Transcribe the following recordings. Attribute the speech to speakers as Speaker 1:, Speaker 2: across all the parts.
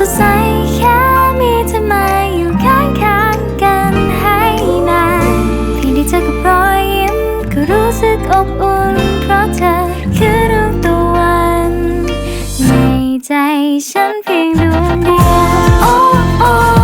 Speaker 1: สดใสแค่มีเธอมาอยู่ข้างๆกันให้นานเพียงได้เจอกับรอยยิ้มก็รู้สึกอบอุ่น เพราะเธอคือดวงตะวันในใจฉันเพียงดวงเดียว Oh Oh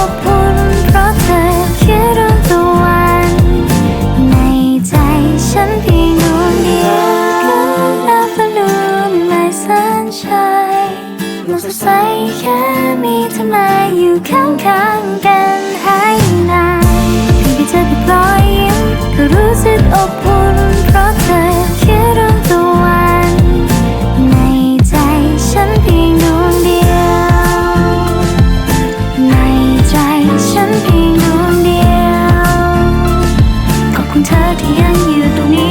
Speaker 1: อบอุ่เพราะเธอคิรื่อตะวันในใจฉันเพียงดวงเดียว Good afternoon my sunshine มันส่ใสแค่มีเธอมาอยู่ข้างๆกัน เธอที่ยังอยู่ตรงนี้